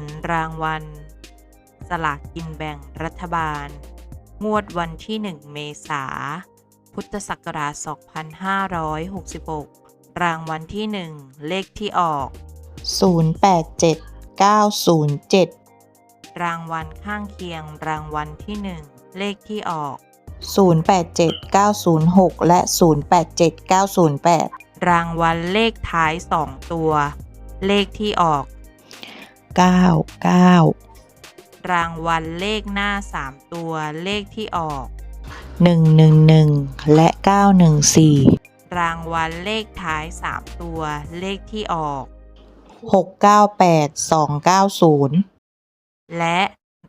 ลรางวัล สลากกินแบ่งรัฐบาล งวดวันที่ 1 เมษายนพุทธศักราช 2566 รางวัลที่ 1 เลขที่ออก 087907 รางวัลข้างเคียงรางวัลที่ 1 เลขที่ออก 087906 และ 087908 รางวัลเลขท้าย 2 ตัว เลขที่ออก 99รางวัลเลขหน้า 3 ตัวเลขที่ออก 111 และ 914 รางวัลเลขท้าย 3 ตัวเลขที่ออก 698 290 และ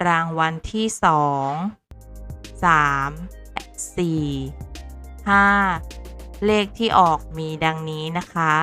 รางวัลที่สองสามสี่ห้าเลขที่ออกมีดังนี้นะคะ